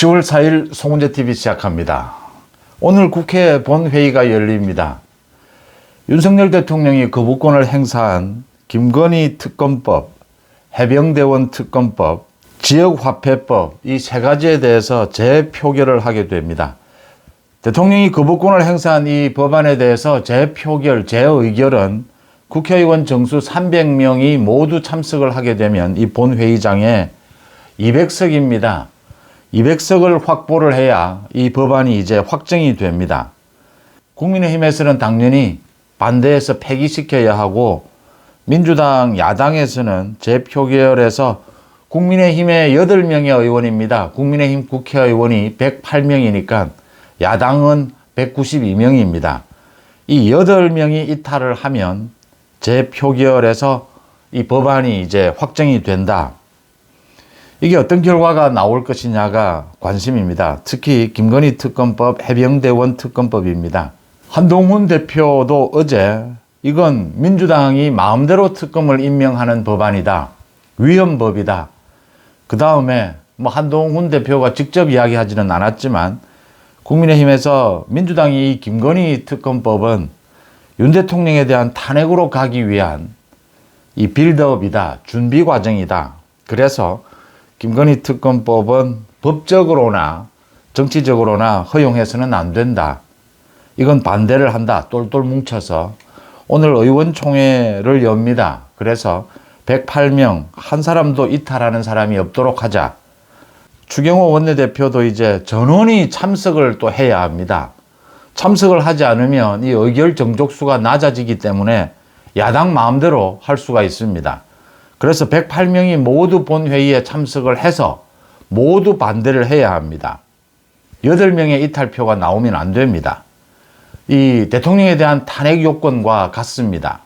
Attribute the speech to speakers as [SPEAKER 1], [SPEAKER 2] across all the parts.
[SPEAKER 1] 10월 4일 송은재 TV 시작합니다. 오늘 국회 본회의가 열립니다. 윤석열 대통령이 거부권을 행사한 김건희 특검법, 해병대원 특검법, 지역화폐법 이 세 가지에 대해서 재표결을 하게 됩니다. 대통령이 거부권을 행사한 이 법안에 대해서 재표결, 재의결은 국회의원 정수 300명이 모두 참석을 하게 되면 이 본회의장에 200석입니다. 200석을 확보를 해야 이 법안이 이제 확정이 됩니다. 국민의힘에서는 당연히 반대해서 폐기시켜야 하고 민주당 야당에서는 재표결에서 국민의힘의 8명의 의원입니다. 국민의힘 국회의원이 108명이니까 야당은 192명입니다. 이 8명이 이탈을 하면 재표결에서 이 법안이 이제 확정이 된다. 이게 어떤 결과가 나올 것이냐가 관심입니다. 특히 김건희 특검법, 해병대원 특검법입니다. 한동훈 대표도 어제 이건 민주당이 마음대로 특검을 임명하는 법안이다. 위헌법이다. 그 다음에 뭐 한동훈 대표가 직접 이야기하지는 않았지만 국민의힘에서 민주당이 이 김건희 특검법은 윤 대통령에 대한 탄핵으로 가기 위한 이 빌드업이다. 준비 과정이다. 그래서 김건희 특검법은 법적으로나 정치적으로나 허용해서는 안 된다. 이건 반대를 한다. 똘똘 뭉쳐서 오늘 의원총회를 엽니다. 그래서 108명 한 사람도 이탈하는 사람이 없도록 하자. 추경호 원내대표도 이제 전원이 참석을 또 해야 합니다. 참석을 하지 않으면 이 의결 정족수가 낮아지기 때문에 야당 마음대로 할 수가 있습니다. 그래서 108명이 모두 본회의에 참석을 해서 모두 반대를 해야 합니다. 8명의 이탈표가 나오면 안 됩니다. 이 대통령에 대한 탄핵 요건과 같습니다.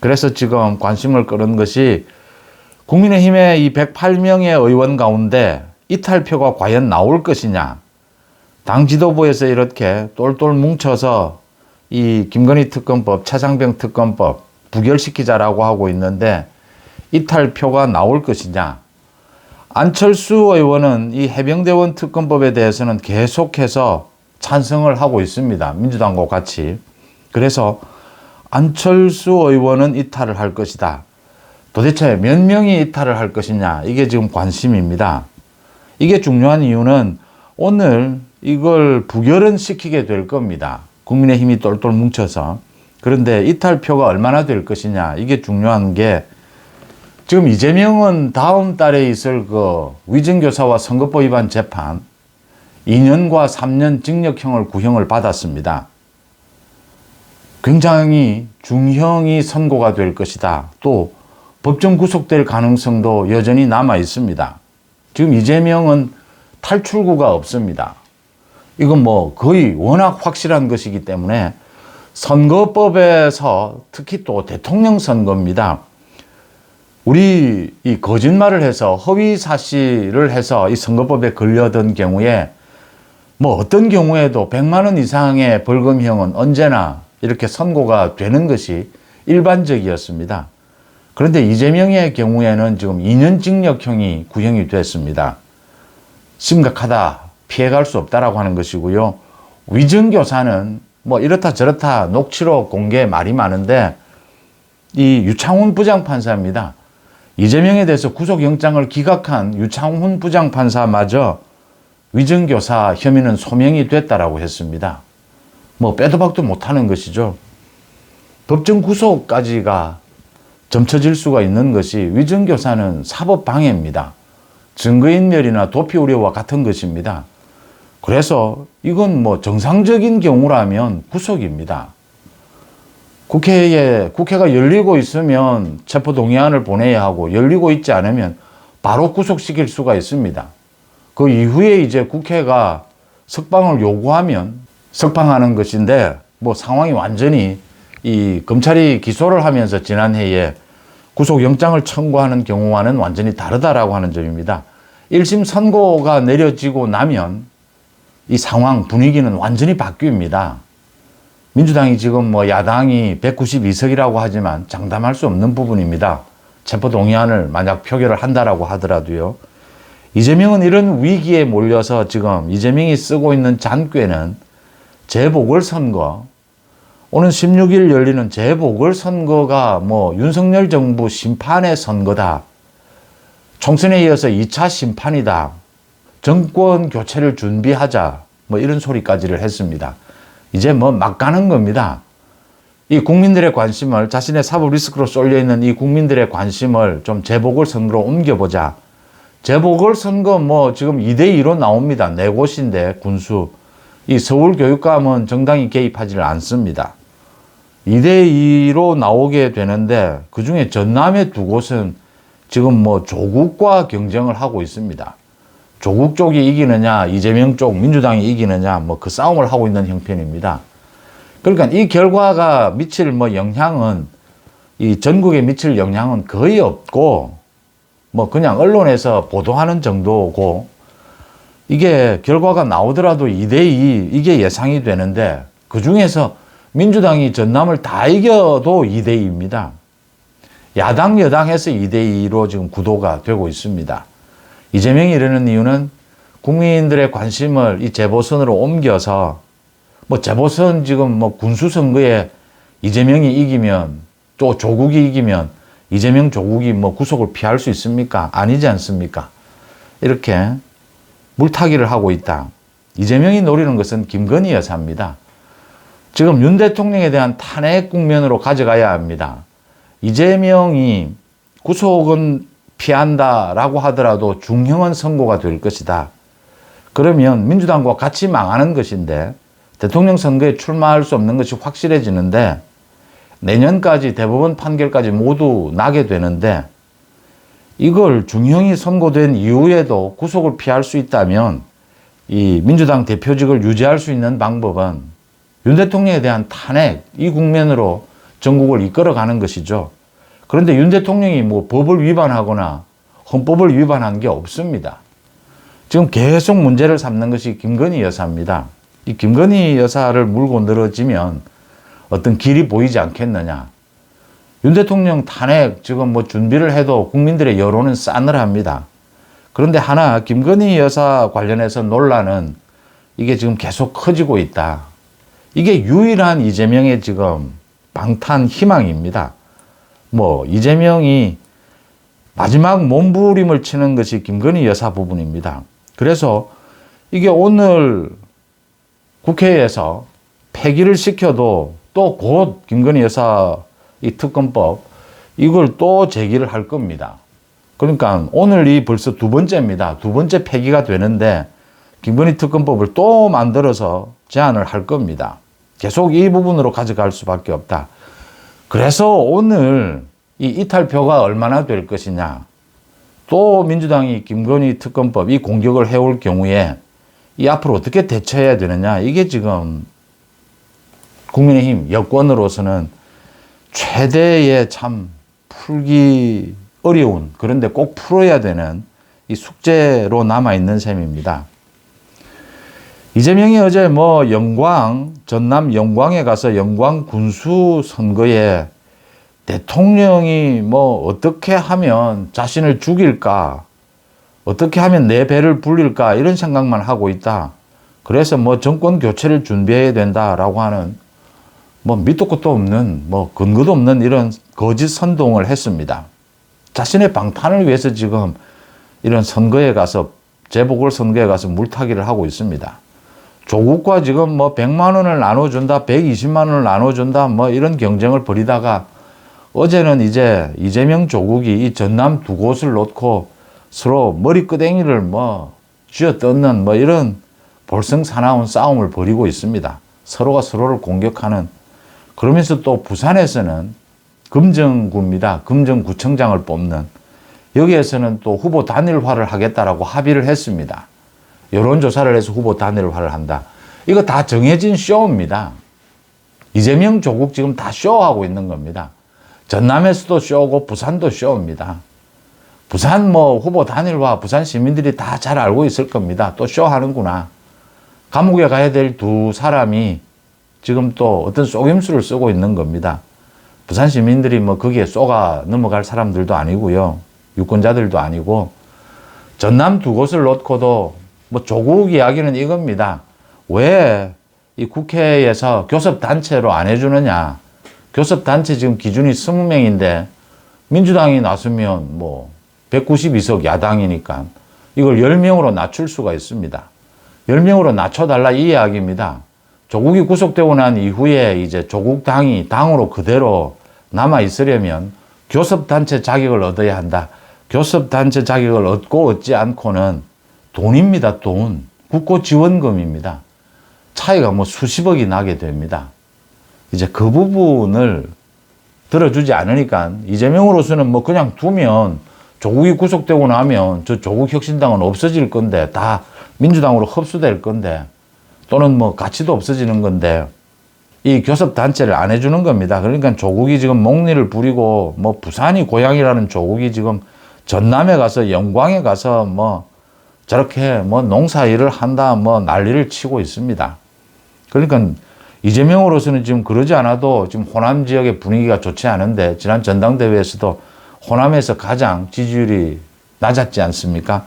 [SPEAKER 1] 그래서 지금 관심을 끄는 것이 국민의힘의 이 108명의 의원 가운데 이탈표가 과연 나올 것이냐. 당 지도부에서 이렇게 똘똘 뭉쳐서 이 김건희 특검법, 차상병 특검법 부결시키자라고 하고 있는데 이탈표가 나올 것이냐. 안철수 의원은 이 해병대원 특검법에 대해서는 계속해서 찬성을 하고 있습니다. 민주당과 같이. 그래서 안철수 의원은 이탈을 할 것이다. 도대체 몇 명이 이탈을 할 것이냐. 이게 지금 관심입니다. 이게 중요한 이유는 오늘 이걸 부결은 시키게 될 겁니다. 국민의 힘이 똘똘 뭉쳐서. 그런데 이탈표가 얼마나 될 것이냐. 이게 중요한 게 지금 이재명은 다음 달에 있을 그 위증교사와 선거법 위반 재판 2년과 3년 징역형을 구형을 받았습니다. 굉장히 중형이 선고가 될 것이다. 또 법정 구속될 가능성도 여전히 남아 있습니다. 지금 이재명은 탈출구가 없습니다. 이건 뭐 거의 워낙 확실한 것이기 때문에 선거법에서 특히 또 대통령 선거입니다. 우리 이 거짓말을 해서 허위 사실을 해서 이 선거법에 걸려든 경우에 뭐 어떤 경우에도 100만 원 이상의 벌금형은 언제나 이렇게 선고가 되는 것이 일반적이었습니다. 그런데 이재명의 경우에는 지금 2년 징역형이 구형이 됐습니다. 심각하다. 피해갈 수 없다라고 하는 것이고요. 위증교사는 뭐 이렇다 저렇다 녹취록 공개 말이 많은데 이 유창훈 부장판사입니다. 이재명에 대해서 구속영장을 기각한 유창훈 부장판사마저 위증교사 혐의는 소명이 됐다라고 했습니다. 뭐 빼도 박도 못하는 것이죠. 법정 구속까지가 점쳐질 수가 있는 것이 위증교사는 사법방해입니다. 증거인멸이나 도피 우려와 같은 것입니다. 그래서 이건 뭐 정상적인 경우라면 구속입니다. 국회에, 국회가 열리고 있으면 체포 동의안을 보내야 하고 열리고 있지 않으면 바로 구속시킬 수가 있습니다. 그 이후에 이제 국회가 석방을 요구하면 석방하는 것인데 뭐 상황이 완전히 이 검찰이 기소를 하면서 지난해에 구속영장을 청구하는 경우와는 완전히 다르다라고 하는 점입니다. 1심 선고가 내려지고 나면 이 상황 분위기는 완전히 바뀝니다. 민주당이 지금 뭐 야당이 192석이라고 하지만 장담할 수 없는 부분입니다. 체포동의안을 만약 표결을 한다라고 하더라도요. 이재명은 이런 위기에 몰려서 지금 이재명이 쓰고 있는 잔꾀는 재보궐선거, 오는 16일 열리는 재보궐선거가 뭐 윤석열 정부 심판의 선거다. 총선에 이어서 2차 심판이다. 정권 교체를 준비하자. 뭐 이런 소리까지를 했습니다. 이제 뭐 막 가는 겁니다. 이 국민들의 관심을 자신의 사법 리스크로 쏠려 있는 이 국민들의 관심을 좀 재보궐 선거로 옮겨보자. 재보궐 선거 뭐 지금 2대 2로 나옵니다. 네 곳인데 군수. 이 서울 교육감은 정당이 개입하지를 않습니다. 2대 2로 나오게 되는데 그 중에 전남의 두 곳은 지금 뭐 조국과 경쟁을 하고 있습니다. 조국 쪽이 이기느냐, 이재명 쪽, 민주당이 이기느냐, 뭐 그 싸움을 하고 있는 형편입니다. 그러니까 이 결과가 미칠 뭐 영향은 이 전국에 미칠 영향은 거의 없고 뭐 그냥 언론에서 보도하는 정도고 이게 결과가 나오더라도 2대2 이게 예상이 되는데 그 중에서 민주당이 전남을 다 이겨도 2대2입니다. 야당, 여당에서 2대2로 지금 구도가 되고 있습니다. 이재명이 이러는 이유는 국민들의 관심을 이 재보선으로 옮겨서 뭐 재보선 지금 뭐 군수 선거에 이재명이 이기면 또 조국이 이기면 이재명 조국이 뭐 구속을 피할 수 있습니까? 아니지 않습니까? 이렇게 물타기를 하고 있다. 이재명이 노리는 것은 김건희 여사입니다. 지금 윤 대통령에 대한 탄핵 국면으로 가져가야 합니다. 이재명이 구속은 피한다라고 하더라도 중형은 선고가 될 것이다. 그러면 민주당과 같이 망하는 것인데 대통령 선거에 출마할 수 없는 것이 확실해지는데 내년까지 대법원 판결까지 모두 나게 되는데 이걸 중형이 선고된 이후에도 구속을 피할 수 있다면 이 민주당 대표직을 유지할 수 있는 방법은 윤 대통령에 대한 탄핵 이 국면으로 전국을 이끌어가는 것이죠. 그런데 윤 대통령이 뭐 법을 위반하거나 헌법을 위반한 게 없습니다. 지금 계속 문제를 삼는 것이 김건희 여사입니다. 이 김건희 여사를 물고 늘어지면 어떤 길이 보이지 않겠느냐. 윤 대통령 탄핵 지금 뭐 준비를 해도 국민들의 여론은 싸늘합니다. 그런데 하나 김건희 여사 관련해서 논란은 이게 지금 계속 커지고 있다. 이게 유일한 이재명의 지금 방탄 희망입니다. 뭐 이재명이 마지막 몸부림을 치는 것이 김건희 여사 부분입니다. 그래서 이게 오늘 국회에서 폐기를 시켜도 또 곧 김건희 여사 이 특검법 이걸 또 제기를 할 겁니다. 그러니까 오늘 이 벌써 두 번째입니다. 두 번째 폐기가 되는데 김건희 특검법을 또 만들어서 제안을 할 겁니다. 계속 이 부분으로 가져갈 수밖에 없다. 그래서 오늘 이 이탈표가 얼마나 될 것이냐. 또 민주당이 김건희 특검법 이 공격을 해올 경우에 이 앞으로 어떻게 대처해야 되느냐. 이게 지금 국민의힘 여권으로서는 최대의 참 풀기 어려운 그런데 꼭 풀어야 되는 이 숙제로 남아 있는 셈입니다. 이재명이 어제 뭐 영광 전남 영광에 가서 영광 군수 선거에 대통령이 뭐 어떻게 하면 자신을 죽일까 어떻게 하면 내 배를 불릴까 이런 생각만 하고 있다. 그래서 뭐 정권 교체를 준비해야 된다라고 하는 뭐 밑도 끝도 없는 뭐 근거도 없는 이런 거짓 선동을 했습니다. 자신의 방탄을 위해서 지금 이런 선거에 가서 재보궐 선거에 가서 물타기를 하고 있습니다. 조국과 지금 뭐 100만 원을 나눠준다, 120만 원을 나눠준다, 뭐 이런 경쟁을 벌이다가 어제는 이제 이재명 조국이 이 전남 두 곳을 놓고 서로 머리끄댕이를 뭐 쥐어 뜯는 뭐 이런 볼성사나운 싸움을 벌이고 있습니다. 서로가 서로를 공격하는 그러면서 또 부산에서는 금정구입니다. 금정구청장을 뽑는 여기에서는 또 후보 단일화를 하겠다라고 합의를 했습니다. 여론조사를 해서 후보 단일화를 한다. 이거 다 정해진 쇼입니다. 이재명 조국 지금 다 쇼하고 있는 겁니다. 전남에서도 쇼고 부산도 쇼입니다. 부산 뭐 후보 단일화 부산 시민들이 다 잘 알고 있을 겁니다. 또 쇼하는구나. 감옥에 가야 될 두 사람이 지금 또 어떤 속임수를 쓰고 있는 겁니다. 부산 시민들이 뭐 거기에 쏘가 넘어갈 사람들도 아니고요. 유권자들도 아니고 전남 두 곳을 놓고도 뭐 조국 이야기는 이겁니다. 왜 이 국회에서 교섭단체로 안 해주느냐. 교섭단체 지금 기준이 20명인데 민주당이 나서면 뭐 192석 야당이니까 이걸 10명으로 낮출 수가 있습니다. 10명으로 낮춰달라 이 이야기입니다. 조국이 구속되고 난 이후에 이제 조국 당이 당으로 그대로 남아 있으려면 교섭단체 자격을 얻어야 한다. 교섭단체 자격을 얻고 얻지 않고는 돈입니다, 돈. 국고 지원금입니다. 차이가 뭐 수십억이 나게 됩니다. 이제 그 부분을 들어주지 않으니까 이재명으로서는 뭐 그냥 두면 조국이 구속되고 나면 저 조국 혁신당은 없어질 건데 다 민주당으로 흡수될 건데 또는 뭐 가치도 없어지는 건데 이 교섭 단체를 안 해주는 겁니다. 그러니까 조국이 지금 목리를 부리고 뭐 부산이 고향이라는 조국이 지금 전남에 가서 영광에 가서 뭐 저렇게 뭐 농사 일을 한다 뭐 난리를 치고 있습니다. 그러니까 이재명으로서는 지금 그러지 않아도 지금 호남 지역의 분위기가 좋지 않은데 지난 전당대회에서도 호남에서 가장 지지율이 낮았지 않습니까?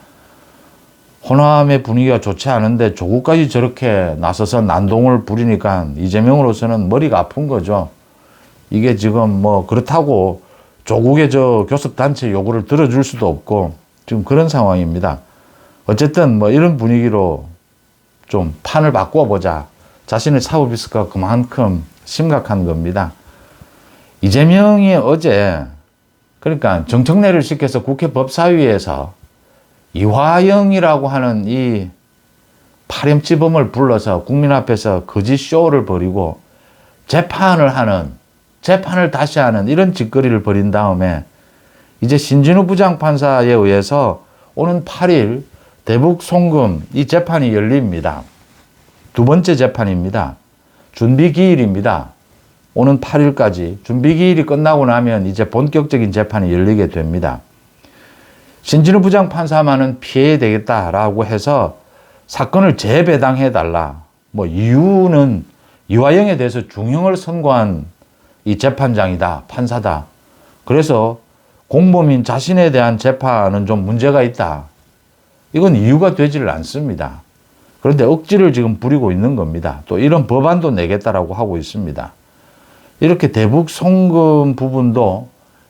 [SPEAKER 1] 호남의 분위기가 좋지 않은데 조국까지 저렇게 나서서 난동을 부리니까 이재명으로서는 머리가 아픈 거죠. 이게 지금 뭐 그렇다고 조국의 저 교섭단체 요구를 들어줄 수도 없고 지금 그런 상황입니다. 어쨌든 뭐 이런 분위기로 좀 판을 바꾸어 보자. 자신의 사법 리스크가 그만큼 심각한 겁니다. 이재명이 어제 그러니까 정청래를 시켜서 국회 법사위에서 이화영이라고 하는 이 파렴치범을 불러서 국민 앞에서 거짓 쇼를 벌이고 재판을 하는 재판을 다시 하는 이런 짓거리를 벌인 다음에 이제 신진우 부장판사에 의해서 오는 8일 대북 송금 이 재판이 열립니다. 두 번째 재판입니다. 준비 기일입니다. 오는 8일까지 준비 기일이 끝나고 나면 이제 본격적인 재판이 열리게 됩니다. 신진우 부장 판사만은 피해야 되겠다라고 해서 사건을 재배당해 달라. 뭐 이유는 이화영에 대해서 중형을 선고한 이 재판장이다, 판사다. 그래서 공범인 자신에 대한 재판은 좀 문제가 있다. 이건 이유가 되지를 않습니다. 그런데 억지를 지금 부리고 있는 겁니다. 또 이런 법안도 내겠다라고 하고 있습니다. 이렇게 대북 송금 부분도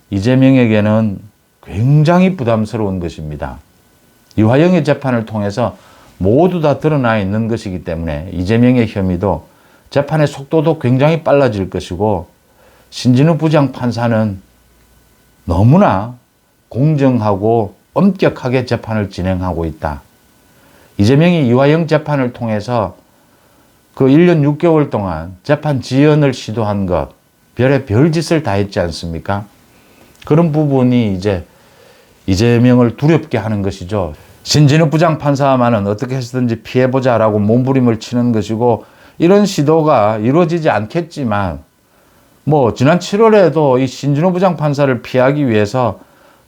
[SPEAKER 1] 이재명에게는 굉장히 부담스러운 것입니다. 이화영의 재판을 통해서 모두 다 드러나 있는 것이기 때문에 이재명의 혐의도 재판의 속도도 굉장히 빨라질 것이고 신진우 부장 판사는 너무나 공정하고 엄격하게 재판을 진행하고 있다. 이재명이 이화영 재판을 통해서 그 1년 6개월 동안 재판 지연을 시도한 것, 별의 별짓을 다 했지 않습니까? 그런 부분이 이제 이재명을 두렵게 하는 것이죠. 신진욱 부장판사만은 어떻게 해서든지 피해보자라고 몸부림을 치는 것이고 이런 시도가 이루어지지 않겠지만 뭐 지난 7월에도 이 신진호 부장판사를 피하기 위해서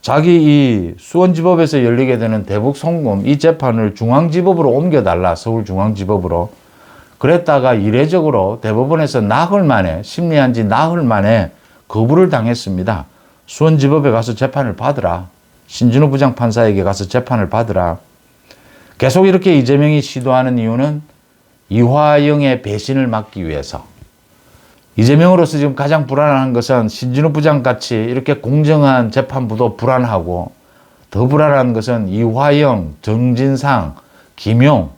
[SPEAKER 1] 자기 이 수원지법에서 열리게 되는 대북 송금 이 재판을 중앙지법으로 옮겨달라 서울중앙지법으로 그랬다가 이례적으로 대법원에서 나흘 만에 심리한 지 나흘 만에 거부를 당했습니다. 수원지법에 가서 재판을 받으라. 신진호 부장판사에게 가서 재판을 받으라. 계속 이렇게 이재명이 시도하는 이유는 이화영의 배신을 막기 위해서. 이재명으로서 지금 가장 불안한 것은 신진우 부장 같이 이렇게 공정한 재판부도 불안하고 더 불안한 것은 이화영, 정진상, 김용,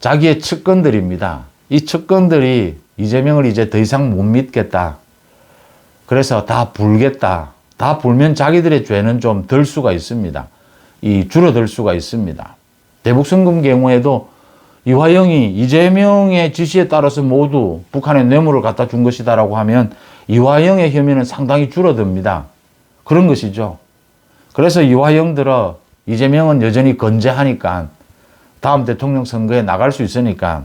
[SPEAKER 1] 자기의 측근들입니다. 이 측근들이 이재명을 이제 더 이상 못 믿겠다. 그래서 다 불겠다. 다 불면 자기들의 죄는 좀 덜 수가 있습니다. 이 줄어들 수가 있습니다. 대북성금 경우에도 이화영이 이재명의 지시에 따라서 모두 북한에 뇌물을 갖다 준 것이다라고 하면 이화영의 혐의는 상당히 줄어듭니다. 그런 것이죠. 그래서 이화영 들어 이재명은 여전히 건재하니까 다음 대통령 선거에 나갈 수 있으니까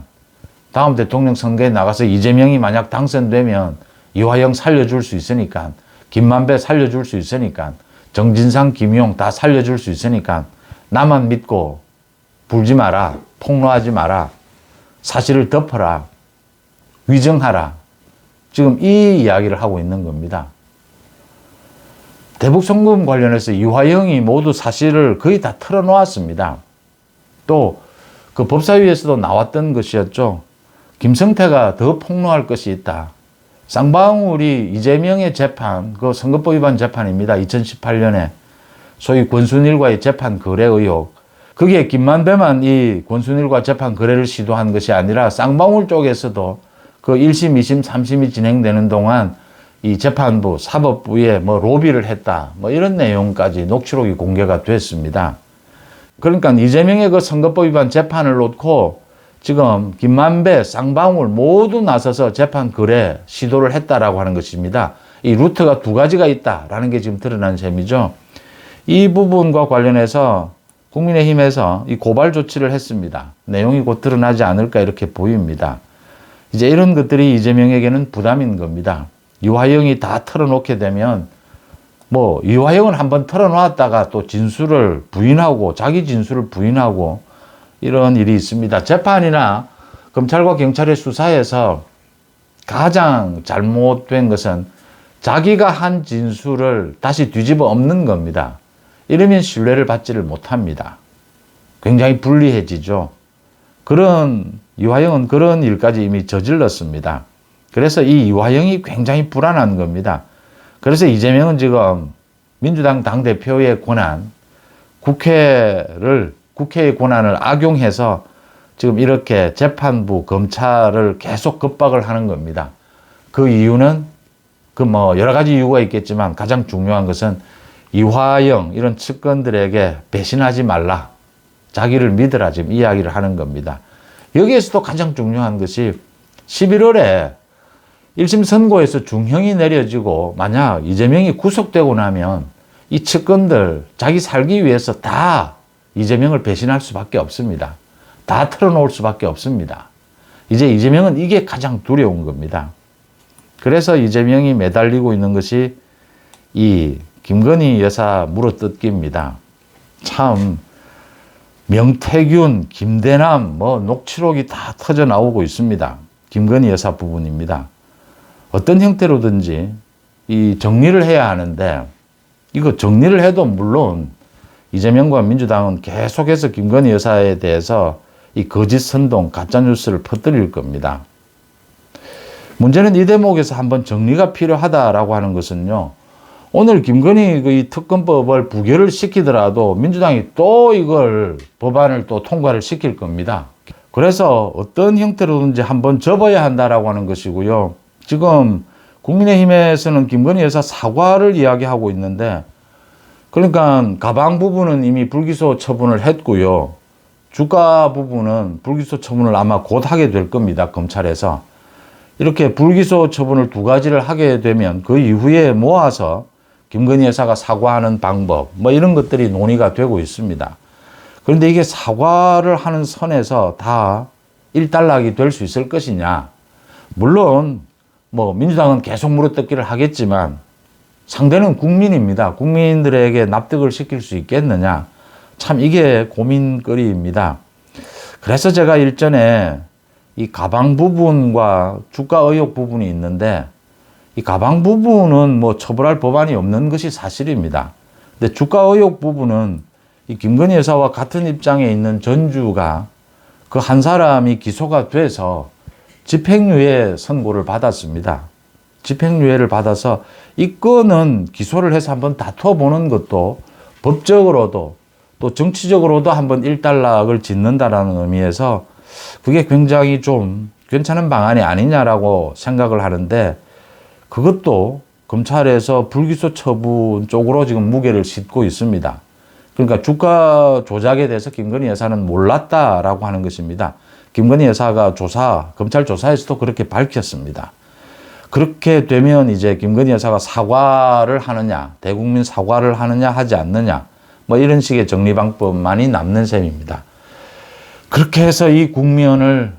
[SPEAKER 1] 다음 대통령 선거에 나가서 이재명이 만약 당선되면 이화영 살려줄 수 있으니까 김만배 살려줄 수 있으니까 정진상, 김용 다 살려줄 수 있으니까 나만 믿고 불지 마라. 폭로하지 마라. 사실을 덮어라. 위정하라. 지금 이 이야기를 하고 있는 겁니다. 대북 송금 관련해서 이화영이 모두 사실을 거의 다 털어놓았습니다. 또 그 법사위에서도 나왔던 것이었죠. 김성태가 더 폭로할 것이 있다. 쌍방울이 이재명의 재판, 그 선거법 위반 재판입니다. 2018년에 소위 권순일과의 재판 거래 의혹. 그게 김만배만 이 권순일과 재판 거래를 시도한 것이 아니라 쌍방울 쪽에서도 그 1심, 2심, 3심이 진행되는 동안 이 재판부, 사법부에 뭐 로비를 했다. 뭐 이런 내용까지 녹취록이 공개가 됐습니다. 그러니까 이재명의 그 선거법 위반 재판을 놓고 지금 김만배, 쌍방울 모두 나서서 재판 거래 시도를 했다라고 하는 것입니다. 이 루트가 두 가지가 있다라는 게 지금 드러난 셈이죠. 이 부분과 관련해서 국민의힘에서 이 고발 조치를 했습니다. 내용이 곧 드러나지 않을까 이렇게 보입니다. 이제 이런 것들이 이재명에게는 부담인 겁니다. 유화영이 다 털어놓게 되면 뭐 유화영은 한번 털어놓았다가 또 진술을 부인하고 자기 진술을 부인하고 이런 일이 있습니다. 재판이나 검찰과 경찰의 수사에서 가장 잘못된 것은 자기가 한 진술을 다시 뒤집어 엎는 겁니다. 이러면 신뢰를 받지를 못합니다. 굉장히 불리해지죠. 그런 이화영은 그런 일까지 이미 저질렀습니다. 그래서 이 이화영이 굉장히 불안한 겁니다. 그래서 이재명은 지금 민주당 당대표의 권한, 국회를, 국회의 권한을 악용해서 지금 이렇게 재판부, 검찰을 계속 겁박을 하는 겁니다. 그 이유는 그 뭐 여러 가지 이유가 있겠지만 가장 중요한 것은 이화영 이런 측근들에게 배신하지 말라. 자기를 믿으라 지금 이야기를 하는 겁니다. 여기에서도 가장 중요한 것이 11월에 1심 선고에서 중형이 내려지고 만약 이재명이 구속되고 나면 이 측근들 자기 살기 위해서 다 이재명을 배신할 수밖에 없습니다. 다 털어놓을 수밖에 없습니다. 이제 이재명은 이게 가장 두려운 겁니다. 그래서 이재명이 매달리고 있는 것이 이 김건희 여사 물어뜯기입니다. 참 명태균, 김대남 뭐 녹취록이 다 터져 나오고 있습니다. 김건희 여사 부분입니다. 어떤 형태로든지 이 정리를 해야 하는데 이거 정리를 해도 물론 이재명과 민주당은 계속해서 김건희 여사에 대해서 이 거짓 선동, 가짜 뉴스를 퍼뜨릴 겁니다. 문제는 이 대목에서 한번 정리가 필요하다라고 하는 것은요. 오늘 김건희 그이 특검법을 부결을 시키더라도 민주당이 또 이걸 법안을 또 통과를 시킬 겁니다. 그래서 어떤 형태로든지 한번 접어야 한다라고 하는 것이고요. 지금 국민의힘에서는 김건희 여사 사과를 이야기하고 있는데 그러니까 가방 부분은 이미 불기소 처분을 했고요. 주가 부분은 불기소 처분을 아마 곧 하게 될 겁니다. 검찰에서. 이렇게 불기소 처분을 두 가지를 하게 되면 그 이후에 모아서 김건희 여사가 사과하는 방법 뭐 이런 것들이 논의가 되고 있습니다. 그런데 이게 사과를 하는 선에서 다 일단락이 될 수 있을 것이냐. 물론 뭐 민주당은 계속 물어뜯기를 하겠지만 상대는 국민입니다. 국민들에게 납득을 시킬 수 있겠느냐. 참 이게 고민거리입니다. 그래서 제가 일전에 이 가방 부분과 주가 의혹 부분이 있는데 이 가방 부분은 뭐 처벌할 법안이 없는 것이 사실입니다. 근데 주가 의혹 부분은 이 김건희 여사와 같은 입장에 있는 전주가 그 한 사람이 기소가 돼서 집행유예 선고를 받았습니다. 집행유예를 받아서 이 건은 기소를 해서 한번 다투어 보는 것도 법적으로도 또 정치적으로도 한번 일단락을 짓는다라는 의미에서 그게 굉장히 좀 괜찮은 방안이 아니냐라고 생각을 하는데 그것도 검찰에서 불기소 처분 쪽으로 지금 무게를 싣고 있습니다. 그러니까 주가 조작에 대해서 김건희 여사는 몰랐다라고 하는 것입니다. 김건희 여사가 조사, 검찰 조사에서도 그렇게 밝혔습니다. 그렇게 되면 이제 김건희 여사가 사과를 하느냐, 대국민 사과를 하느냐, 하지 않느냐, 뭐 이런 식의 정리 방법만이 남는 셈입니다. 그렇게 해서 이 국면을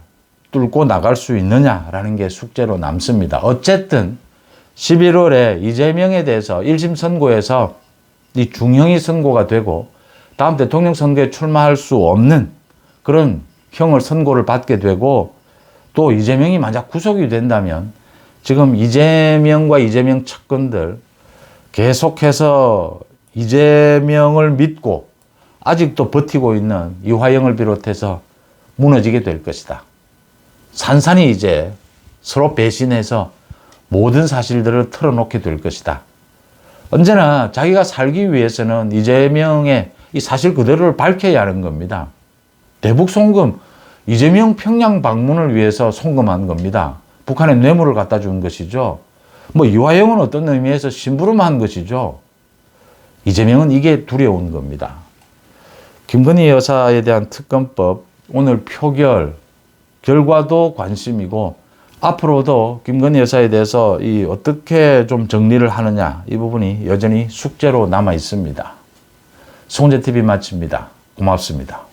[SPEAKER 1] 뚫고 나갈 수 있느냐라는 게 숙제로 남습니다. 어쨌든 11월에 이재명에 대해서 1심 선고에서 이 중형이 선고가 되고 다음 대통령 선거에 출마할 수 없는 그런 형을 선고를 받게 되고 또 이재명이 만약 구속이 된다면 지금 이재명과 이재명 측근들 계속해서 이재명을 믿고 아직도 버티고 있는 이화영을 비롯해서 무너지게 될 것이다. 산산이 이제 서로 배신해서 모든 사실들을 털어놓게 될 것이다. 언제나 자기가 살기 위해서는 이재명의 이 사실 그대로를 밝혀야 하는 겁니다. 대북 송금, 이재명 평양 방문을 위해서 송금한 겁니다. 북한에 뇌물을 갖다 준 것이죠. 뭐 이화영은 어떤 의미에서 심부름한 것이죠. 이재명은 이게 두려운 겁니다. 김건희 여사에 대한 특검법 오늘 표결 결과도 관심이고 앞으로도 김건희 여사에 대해서 이 어떻게 좀 정리를 하느냐 이 부분이 여전히 숙제로 남아 있습니다. 송재 TV 마칩니다. 고맙습니다.